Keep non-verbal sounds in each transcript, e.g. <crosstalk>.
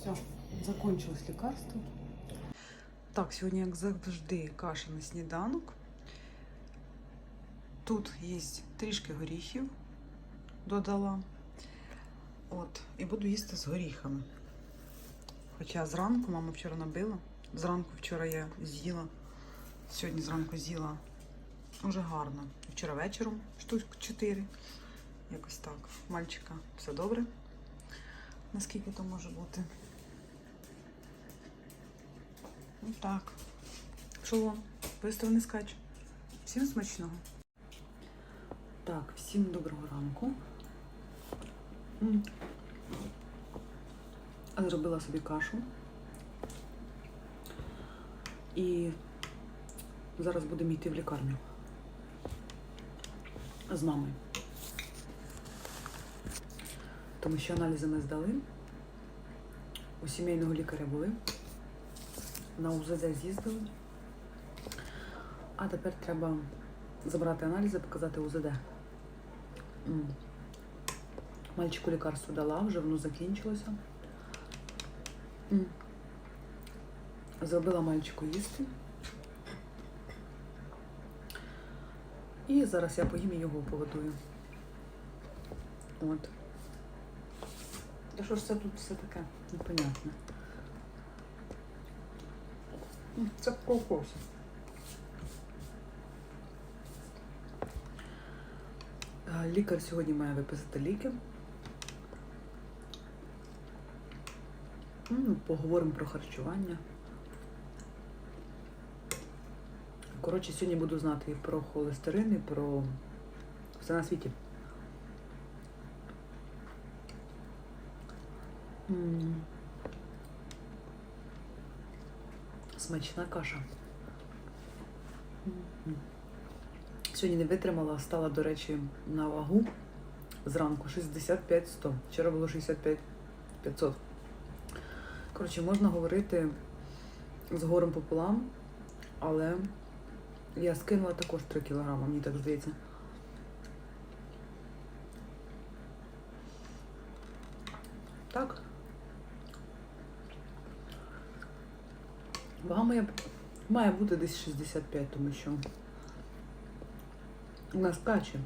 Все, закончилось лекарство. Так, сьогодні, як завжди, каша на сніданок. Тут є трішки горіхів, додала. От, і буду їсти з горіхами. Хоча зранку мама вчора набила. Зранку вчора я з'їла. Сьогодні зранку з'їла дуже гарно. Вчора вечором штук 4. Якось так. Мальчика, все добре. Наскільки то може бути? Ну так. Шолом. Бистро не скач. Всім смачного. Так, всім доброго ранку. Зробила собі кашу. І зараз будемо йти в лікарню з мамою. Тому що аналізи ми здали. У сімейного лікаря були. На УЗД з'їздили. А тепер треба забрати аналізи, показати УЗД. Мальчику лікарство дала, вже воно закінчилося. Зробила мальчику їсти. І зараз я поїм і його погодую. От. Та що ж це тут все таке непонятне? Це кокос. Лікар сьогодні має виписати ліки. Поговоримо про харчування. Коротше, сьогодні буду знати і про холестерин, і про все на світі. М. Смачна каша. Сьогодні не витримала, стала, до речі, на вагу зранку 65-100. Вчора було 65-500. Коротше, можна говорити з горем пополам, але я скинула також 3 кілограми, мені так здається. Так. Моя має бути десь 65, тому що у нас каче.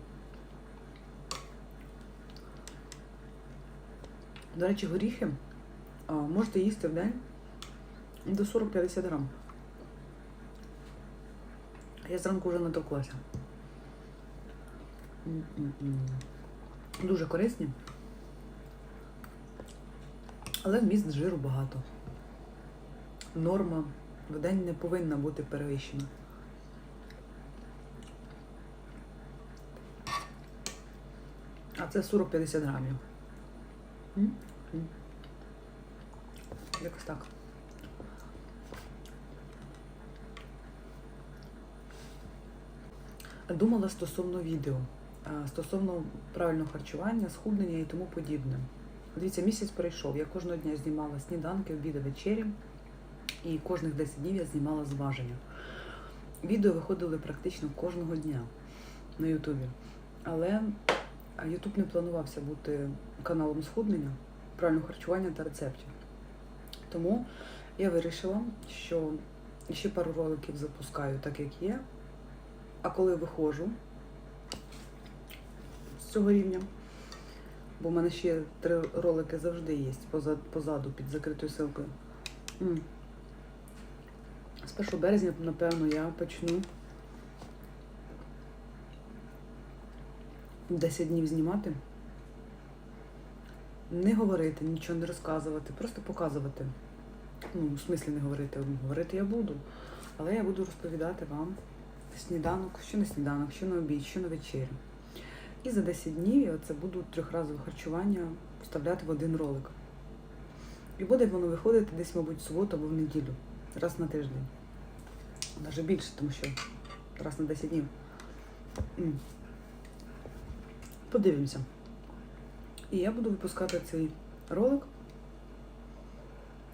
До речі, горіхи а, можете їсти в день до 40-50 грам. Я зранку вже натовклася. Дуже корисні. Але вміст жиру багато. Норма в день не повинна бути перевищена. А це 40-50 грамів. Якось так. Думала стосовно відео, стосовно правильного харчування, схуднення і тому подібне. Дивіться, місяць пройшов. Я кожного дня знімала сніданки, обіди, вечері, і кожних 10 днів я знімала зваження. Відео виходили практично кожного дня на Ютубі. Але Ютуб не планувався бути каналом схуднення, правильного харчування та рецептів. Тому я вирішила, що ще пару роликів запускаю так, як є. А коли виходжу з цього рівня, бо в мене ще три ролики завжди є позаду, під закритою силкою. З 1 березня, напевно, я почну 10 днів знімати. Не говорити, нічого не розказувати, просто показувати. Ну, в смислі не говорити. Говорити я буду. Але я буду розповідати вам сніданок, що на сніданок, що на обід, що на вечерю. І за 10 днів я це буду трьохразове харчування вставляти в один ролик. І буде воно виходити десь, мабуть, в суботу або в неділю, раз на тиждень. Навіть більше, тому що раз на 10 днів. Подивимося. І я буду випускати цей ролик.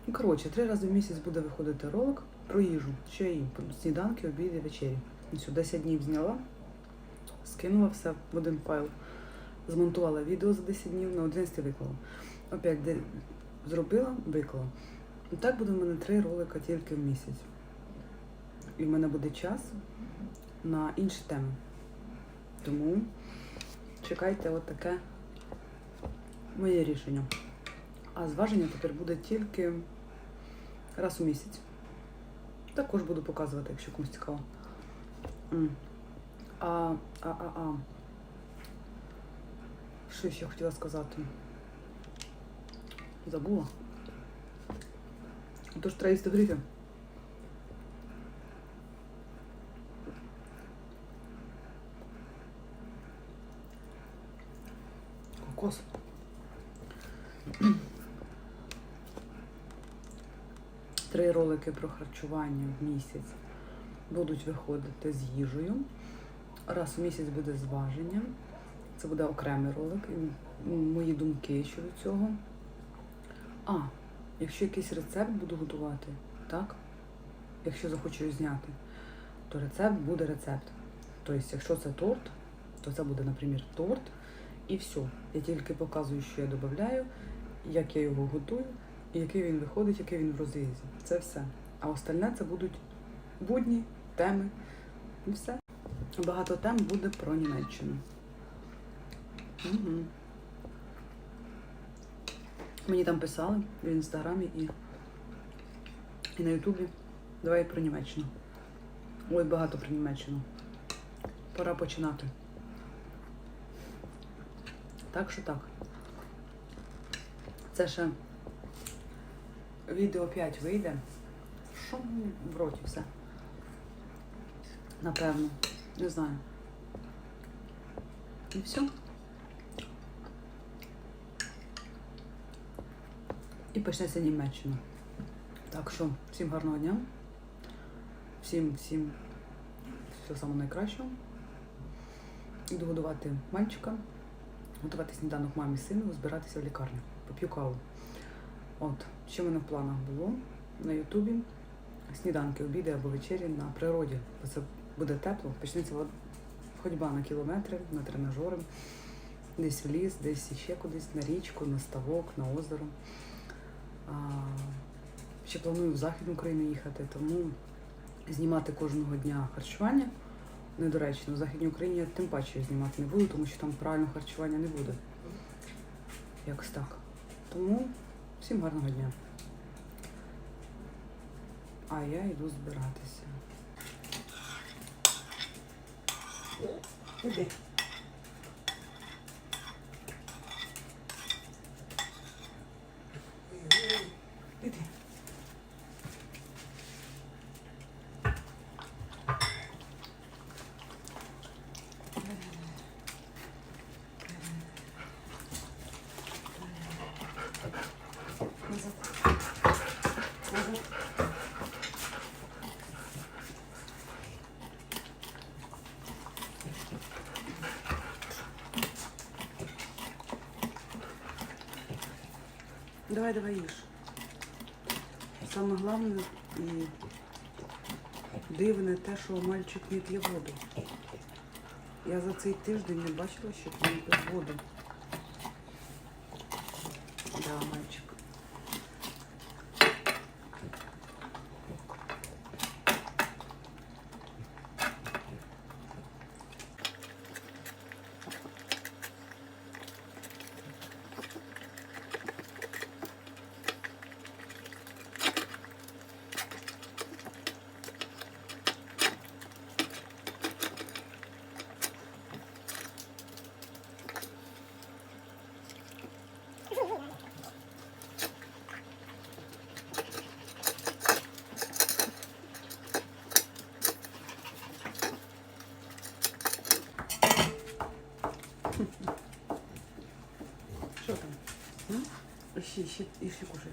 Ну, Коротше, три рази в місяць буде виходити ролик про їжу. Що я їм? Сніданки, обіди, вечері. Ось 10 днів зняла, скинула все в один файл, змонтувала відео за 10 днів, на 11 виклала. Опять зробила, виклала. Так буде в мене три ролика тільки в місяць. І в мене буде час на інші теми. Тому чекайте от таке моє рішення. А зваження тепер буде тільки раз у місяць. Також буду показувати, якщо комусь цікаво. А, а, а, а. Що ще хотіла сказати? Забула. Тож треба їсти гріхи. Кокос. Три ролики про харчування в місяць будуть виходити з їжею. Раз у місяць буде зваження. Це буде окремий ролик. Мої думки щодо цього. А, якщо якийсь рецепт буду готувати, так? Якщо захочу зняти, то рецепт буде рецепт. Тобто, якщо це торт, то це буде, наприклад, торт і все. Я тільки показую, що я додаю, як я його готую, і який він виходить, який він в розрізі. Це все. А остальне це будуть будні, теми і все. Багато тем буде про Німеччину. Угу. Мені там писали в інстаграмі і, і на Ютубі. Давай про Німеччину. Ой, багато про Німеччину. Пора починати. Так що так. Це ще відео 5 вийде. Що в роті все? Напевно. Не знаю. І все. І почнеться Німеччина. Так що, всім гарного дня. Всім, всім всього самого найкращого. Іду годувати мальчика, готувати сніданок мамі сину, збиратися в лікарню. Поп'ю каву. От, що в мене в планах було на Ютубі. Сніданки, обіди або вечері на природі. Бо це буде тепло, почнеться ходьба на кілометри, на тренажери, десь в ліс, десь ще кудись, на річку, на ставок, на озеро. Ще планую в Західну Україну їхати, тому знімати кожного дня харчування недоречно. В Західній Україні я тим паче знімати не буду, тому що там правильного харчування не буде. Якось так. Тому всім гарного дня. А я йду збиратися. Іди. Іди. Назад. Назад. Давай. Саме головне і дивне те, що мальчик не п'є воду. Я за цей тиждень не бачила, щоб він пив воду. Да, мальчик. ще, ще, і ще кушай.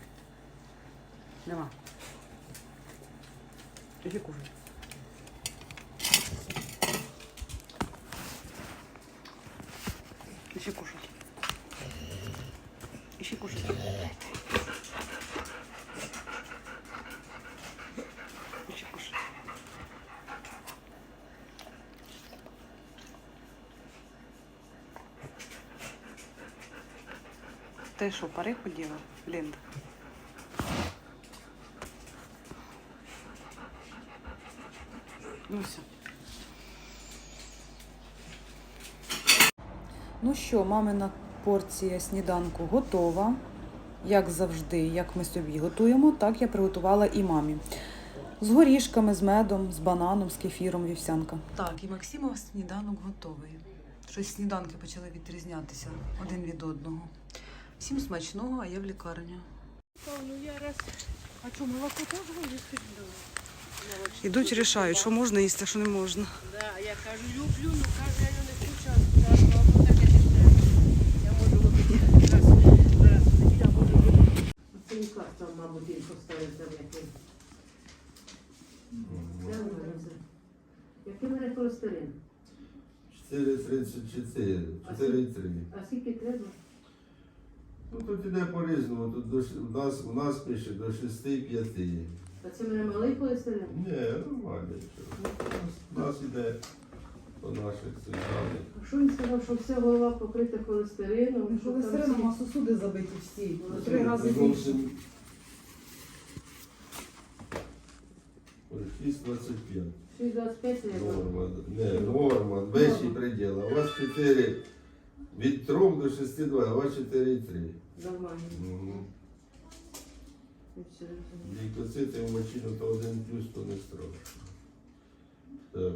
Нема. Іди кушай. Іди кушай. Ти що, пари ходила, Лінда? Ну все. Ну що, мамина порція сніданку готова. Як завжди, як ми собі готуємо, так я приготувала і мамі. З горішками, з медом, з бананом, з кефіром, вівсянка. Так, і Максимов сніданок готовий. Щось сніданки почали відрізнятися один від одного. Всім смачного, а я в лікарню. Ну я раз. А что, молоко тоже будешь Ідуть, рішають, що можна їсти, а що не можна. Да, я кажу, люблю, ну кажу, я не хочу, кажу, або таке не треба. Я можу випити раз, раз, я можу випити. Це лікарство, мабуть, він поставив за яким. Який в мене холестерин? 4,34, 4,3. А скільки треба? Ну тут іде по-різному, тут до, ш- у, нас, у нас пише до 6,5. А це мене малий холестерин? Ні, нормально. нічого. У нас, іде по наших даних. А що він сказав, що вся голова покрита холестерином? що там Холестерином, а сосуди забиті всі. Ну, Три рази більше. Зовсім- Ой, 6,25. всі- 6,25 це як? Норма. Не, норма, вищий приділ. А у вас 4 від 3 до 6,2, а у вас 4,3. Нормально. Угу. Лейкоцити в мочину то один плюс, то не страшно. Так,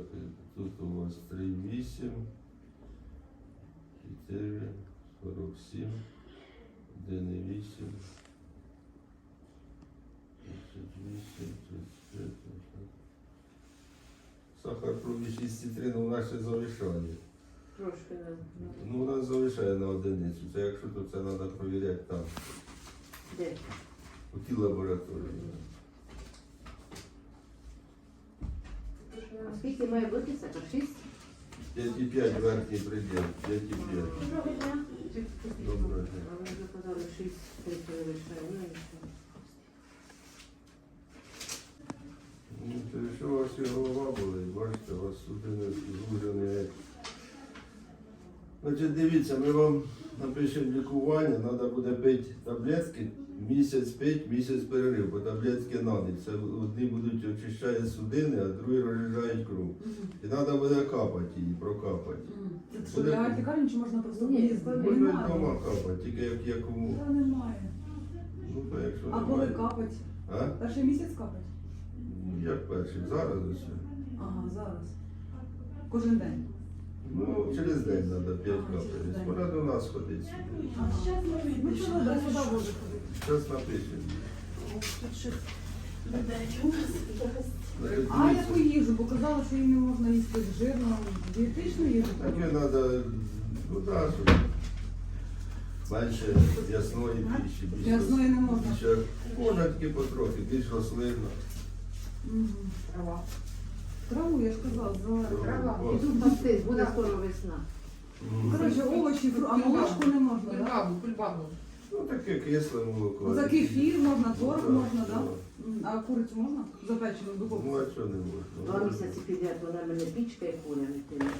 тут у вас 3,8, 4, 47, 1,8, 38, 35. Сахар пробі 6,3, ну вона ще залишає. Трошки на. Ну, вона залишає на одиницю. Це якщо, то це треба перевіряти там, Де? у тій лабораторії. А скільки має бути сахар? 6? 5,5 верхній приділ, 5,5. Доброго дня. Доброго дня. А ви вже казали 6, 3 перевищає. Ну, нічого. Ну, то якщо у вас і голова болить, бачите, у вас судини звужені. Значить, дивіться, ми вам напишемо лікування, треба буде пити таблетки, місяць пити, місяць перерив, бо таблетки надо. Це одні будуть очищають судини, а другі розріжають кров. І треба буде капати її, прокапати. Це в лікарню чи можна просто Ні, Можна вдома капати, тільки як якому. Та немає. Ну, то якщо А коли немає. капать? А? Перший місяць капать? Ну, Як перший, зараз ось. Ага, зараз. Кожен день. Ну, через день треба 5 А, капель. Пора до нас ходити сюди. Ну що, да, сюди може ходити. Зараз напишемо. Значить, А яку їжу? Бо казали, що її не можна їсти з жирно. Дієтичну їжу Таке треба. треба, ну так, щоб менше ясної піші. більш Ясної не можна. більше- Можна тільки потрохи, більш рослинна. Мгм. Трава. Траву, я ж казала, зелена. Трава. О. Іду пасти, буде скоро весна. Коротше, овочі, фру- а молочку не можна, так? Кульбабу, кульбабу. Ну таке кисле молоко. За кефір можна, творог Так, можна, так? А курицю можна? Запечену в духовці? Ну, а чого не можна? Два місяці підряд вона мене пічка і куря не тине.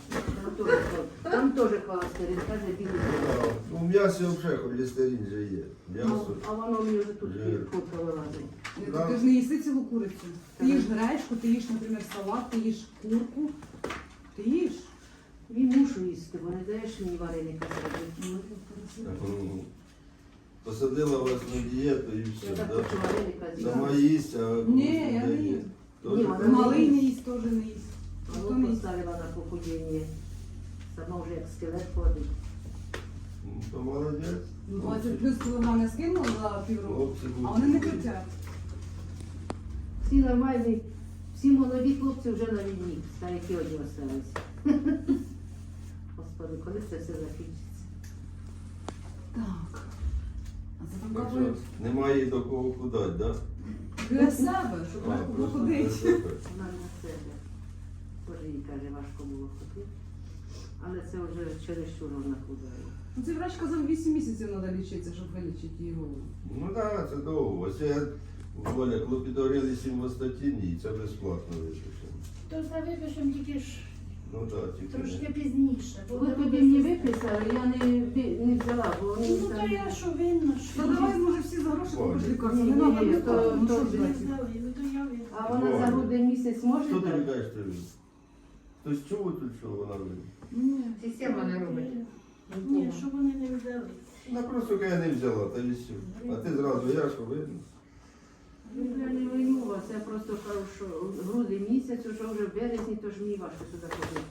Там теж хол- Там теж холестерин, каже білий. Ну, Ну, в м'ясі взагалі холестерин же є. Ну, М'ясо. А воно мені вже тут Жир. вилазить. Ні. Ти ж не їси цілу курицю. Ти їш гречку, ти їш, наприклад, салат, ти їш курку. Ти їш. Він мушу їсти, бо не даєш мені вареника зробити. Ну, Посадила вас на дієту і Я все, так да? хочу вареника Сама їсть, а Ні, я не їм. Тоже Ні, так? вона- Малий не їсть, теж не їсть. А Ніхто ну не їсть. поставила на похудіння. Сама вже як скелет ходить. Ну, То молодець. 20 плюс кілограм я скинула за півроку, Хлопці а вони не кричать. Всі нормальні, всі молоді хлопці вже на війні, старики одні осталися. <laughs> Господи, коли це все закінчиться? Так. Так що немає до кого худати, да? для себе, щоб А, легко просто походити. для себе. Вона на себе. Боже, їй каже, важко було ходити. Але це вже чересчур вона худає. Ну, Цей врач казав 8 місяців треба лічитися, щоб вилічити його. Ну так, да, це довго. Ось я Оля, клопідорили сімвостатінні, і це безплатно випишемо. То за випишем тільки ж Ну так, тільки. трошки пізніше. бо Ви тоді мені виписали, я не, не взяла, бо вони Ну то там- я що винна, що Та давай, може, всі за гроші купиш лікарство. Ні, Не ні, треба лікарство. то- Ну, то що ж ж здали, ну то я винна. А вона за грудень місяць може Хто тобі каже, що він? Хтось чув тут, що вона винна? Ні, Система не робить. Ні, що вони не взяли. Вона просто каже, не взяла, та і все. А ти зразу, я що винна? Ну, Я не виню вас, я просто кажу, що грудень місяць, уже вже в березні, то ж мені важко сюди ходити.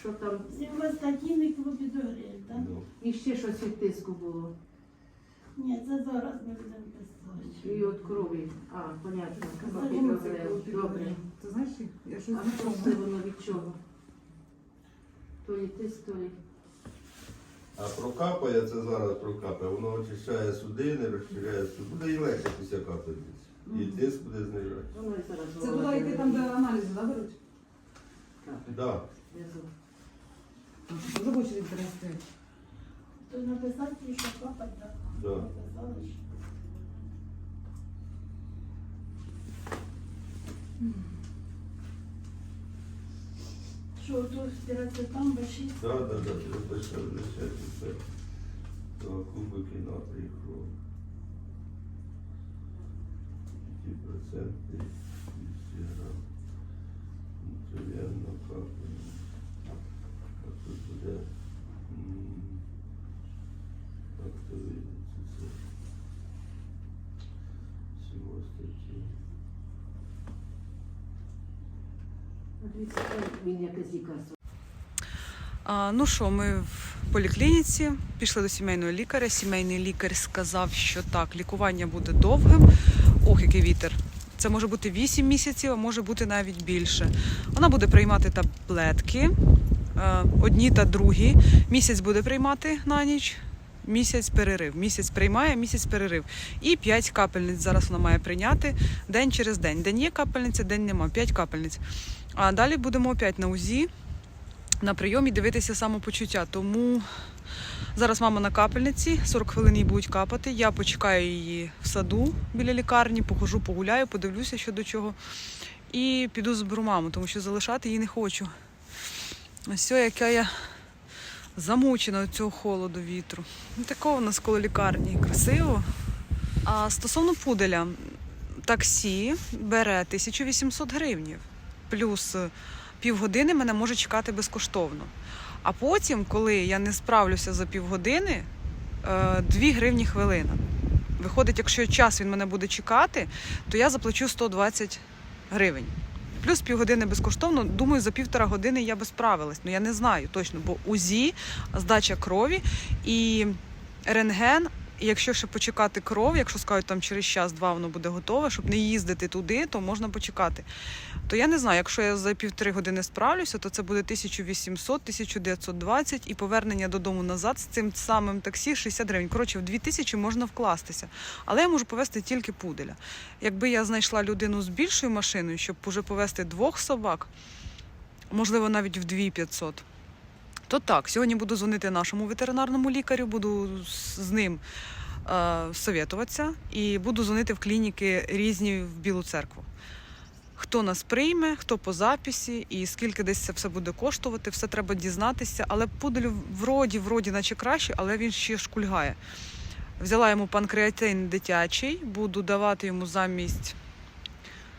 Що там, Сімвостатінний клопідогріль, так? Ну. і ще щось від тиску було. Ні, це зараз ми будемо писати. І від крові. А, понятно, Казали. Добре. Ти знаєш, я щось А що це воно від чого? То лі тиск, то лі. А прокапає, це зараз прокапає, воно очищає судини, розширяє суди. Буде і легше після капельниці. І тиск буде знижати. Воно і зараз Це голова туди йти там, де аналізи, да, беруть? капає. Да. Внизу. Дуже в очередь перенести. То написати, що капать, так? Да. Написали ж. Що тут там баші? Да, да, да, ти записав лише це. Два кубики натрій кров. 200 грам. Інтровенно капельно. А тут буде... м, Як то вийдеться це? Всього статті. Він ну що, ми в поліклініці пішли до сімейного лікаря. Сімейний лікар сказав, що так, лікування буде довгим. Ох, який вітер. Це може бути 8 місяців, а може бути навіть більше. Вона буде приймати таблетки, е, одні та другі. Місяць буде приймати на ніч. Місяць перерив. Місяць приймає, місяць перерив. І 5 капельниць зараз вона має прийняти день через день. День є капельниця, день нема. 5 капельниць. А далі будемо опять на УЗІ на прийомі дивитися самопочуття. Тому зараз мама на капельниці, 40 хвилин їй будуть капати. Я почекаю її в саду біля лікарні, похожу, погуляю, подивлюся, що до чого. І піду заберу маму, тому що залишати її не хочу. Ось яка я замучена цього холоду вітру. Ну, Такого у нас коло лікарні. Красиво. А стосовно пуделя, таксі бере 1800 гривнів. Плюс е, півгодини мене може чекати безкоштовно. А потім, коли я не справлюся за півгодини, 2 гривні хвилина. Виходить, якщо час він мене буде чекати, то я заплачу 120 гривень. Плюс півгодини безкоштовно. Думаю, за півтора години я би справилась. Ну я не знаю точно, бо УЗІ, здача крові і рентген. І якщо ще почекати кров, якщо скажуть там через час-два воно буде готове, щоб не їздити туди, то можна почекати. То я не знаю, якщо я за півтори години справлюся, то це буде 1800, 1920 і повернення додому назад з цим самим таксі 60 гривень. Коротше, в 2000 можна вкластися. Але я можу повезти тільки пуделя. Якби я знайшла людину з більшою машиною, щоб уже повезти двох собак, можливо, навіть в 2500, то так, сьогодні буду дзвонити нашому ветеринарному лікарю, буду з ним е, совєтуватися і буду дзвонити в клініки різні в Білу церкву. Хто нас прийме, хто по записі і скільки десь це все буде коштувати, все треба дізнатися. Але пуделю вроді, вроді, наче краще, але він ще шкульгає. Взяла йому панкреатин дитячий, буду давати йому замість,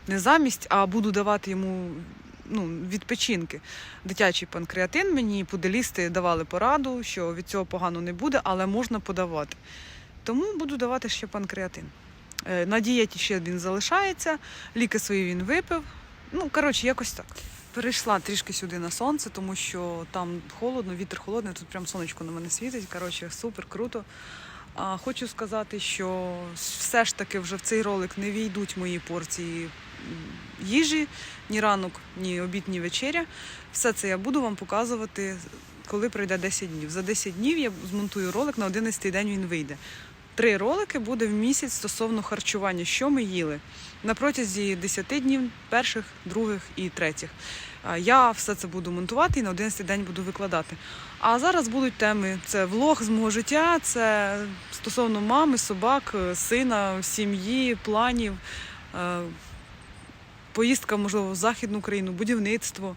не замість, а буду давати йому ну, відпочинки. Дитячий панкреатин. Мені пуделісти давали пораду, що від цього погано не буде, але можна подавати. Тому буду давати ще панкреатин. Е, На дієті ще він залишається, ліки свої він випив. Ну, коротше, якось так. Перейшла трішки сюди на сонце, тому що там холодно, вітер холодний, тут прям сонечко на мене світить. Коротше, супер, круто. А хочу сказати, що все ж таки вже в цей ролик не війдуть мої порції їжі, ні ранок, ні обід, ні вечеря. Все це я буду вам показувати, коли пройде 10 днів. За 10 днів я змонтую ролик, на 11-й день він вийде. Три ролики буде в місяць стосовно харчування, що ми їли на протязі 10 днів, перших, других і третіх. Я все це буду монтувати і на 11 день буду викладати. А зараз будуть теми: це влог з мого життя, це стосовно мами, собак, е, сина, сім'ї, планів, е, поїздка, можливо, в Західну Україну, будівництво.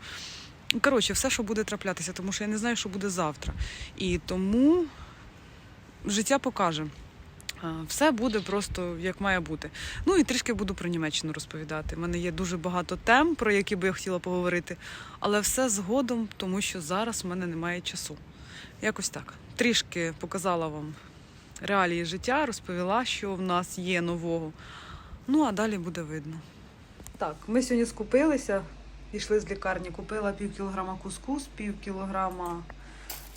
Ну, Коротше, все, що буде траплятися, тому що я не знаю, що буде завтра. І тому життя покаже. Все буде просто як має бути. Ну і трішки буду про Німеччину розповідати. У мене є дуже багато тем, про які би я хотіла поговорити, але все згодом, тому що зараз в мене немає часу. Якось так. Трішки показала вам реалії життя, розповіла, що в нас є нового. Ну а далі буде видно. Так, ми сьогодні скупилися, пішли з лікарні, купила пів кілограма кускус, пів кілограма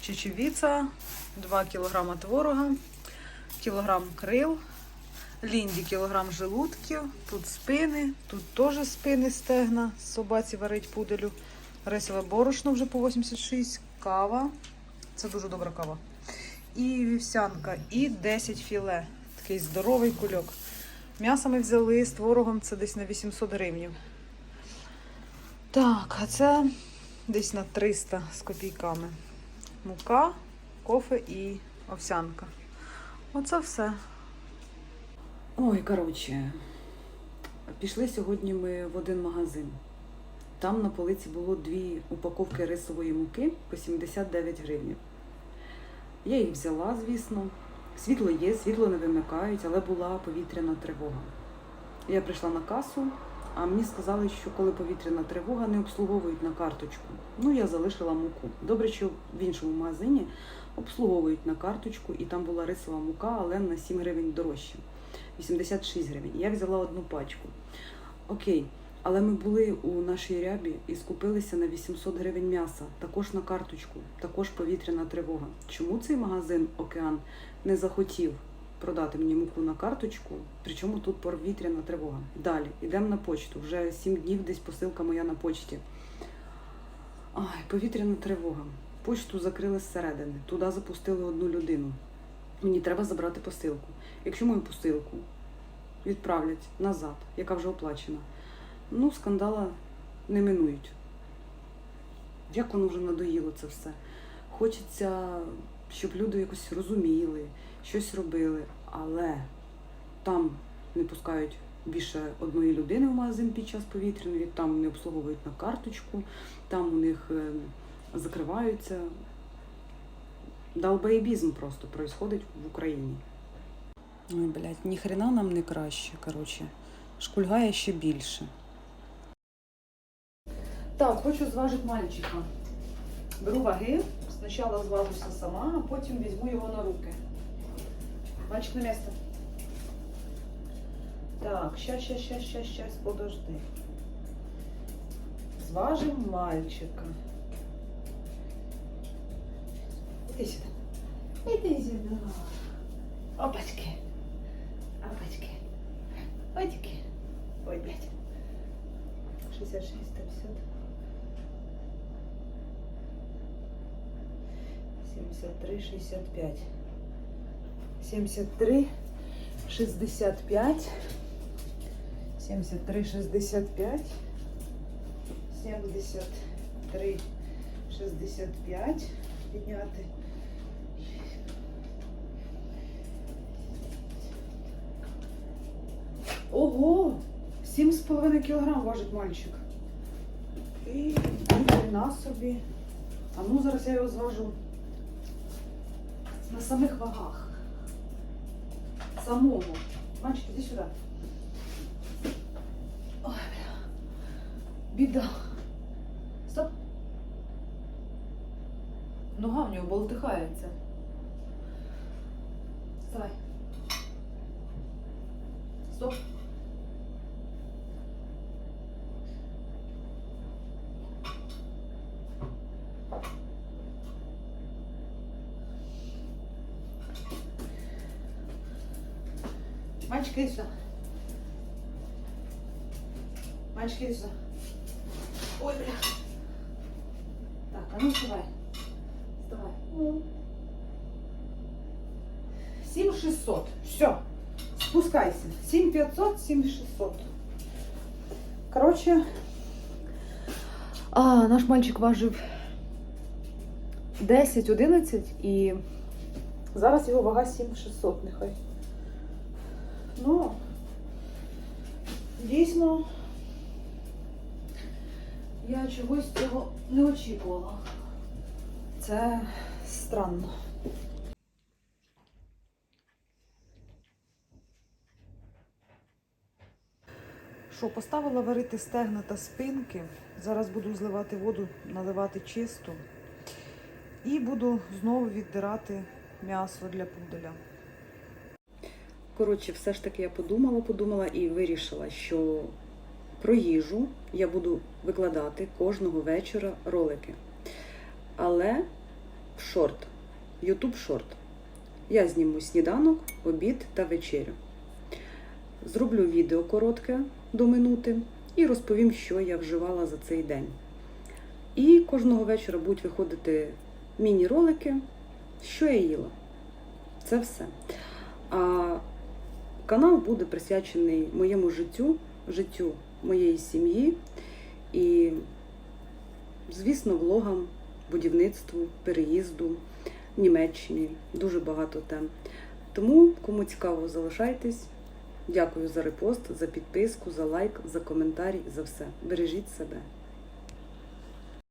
чечевіця, два кілограма творога, кілограм крил, лінді кілограм желудків, тут спини, тут теж спини стегна, собаці варить пуделю, рисове борошно вже по 86, кава, це дуже добра кава. І вівсянка, і 10 філе. Такий здоровий кульок. М'ясо ми взяли з творогом, це десь на 800 гривнів. Так, а це десь на 300 з копійками. Мука, кофе і овсянка. Оце все. Ой, коротше, пішли сьогодні ми в один магазин. Там на полиці було дві упаковки рисової муки по 79 гривень. Я їх взяла, звісно. Світло є, світло не вимикають, але була повітряна тривога. Я прийшла на касу, а мені сказали, що коли повітряна тривога, не обслуговують на карточку. Ну, я залишила муку. Добре, що в іншому магазині обслуговують на карточку, і там була рисова мука, але на 7 гривень дорожче. 86 гривень. Я взяла одну пачку. Окей. Але ми були у нашій рябі і скупилися на 800 гривень м'яса, також на карточку, також повітряна тривога. Чому цей магазин Океан не захотів продати мені муку на карточку? Причому тут повітряна тривога. Далі йдемо на почту. Вже 7 днів десь посилка моя на почті. Ай, повітряна тривога. Почту закрили зсередини. Туди запустили одну людину. Мені треба забрати посилку. Якщо мою посилку відправлять назад, яка вже оплачена, ну, скандала не минують. Як воно вже надоїло це все. Хочеться, щоб люди якось розуміли, щось робили, але там не пускають більше одної людини в магазин під час повітряної, там не обслуговують на карточку, там у них е, закриваються. Долбоєбізм просто происходить в Україні. Ой, блядь, ніхрена нам не краще, коротше. Шкульгає ще більше. Так, хочу зважити мальчика. Беру ваги, спочатку зважуся сама, а потім візьму його на руки. Мальчик на місце. Так, щас, щас, щас, щас, щас, подожди. Зважим мальчика. Іди сюди. Іди сюди. Опачки. Опачки. Опачки. Ой, блядь. 66, 150. 73, 65. 73, 65. 73, 65. 73, 65. Підняти. Ого! 7,5 кілограм важить мальчик. І на собі. А ну зараз я його зважу на самих вагах. Самому. Мальчик, іди сюди. Ой, бля. Біда. Стоп. Нога в нього болтихається. Давай. Стоп. Мальчик, иди сюда. Мальчик, иди сюда. Ой, бля. Так, а ну вставай. Вставай. 7600. Все. Спускайся. 7500, 7600. Короче, А, наш мальчик важив 10-11 і зараз його вага 7600 нехай. Ну, дійсно, я чогось цього не очікувала. Це странно. Що, поставила варити стегна та спинки. Зараз буду зливати воду, наливати чисту. І буду знову віддирати м'ясо для пуделя. Коротше, все ж таки я подумала, подумала і вирішила, що про їжу я буду викладати кожного вечора ролики. Але в шорт, YouTube шорт. Я зніму сніданок, обід та вечерю. Зроблю відео коротке до минути і розповім, що я вживала за цей день. І кожного вечора будуть виходити міні-ролики, що я їла. Це все. А канал буде присвячений моєму життю, життю моєї сім'ї і, звісно, влогам, будівництву, переїзду Німеччині. Дуже багато тем. Тому, кому цікаво, залишайтесь. Дякую за репост, за підписку, за лайк, за коментарі, за все. Бережіть себе.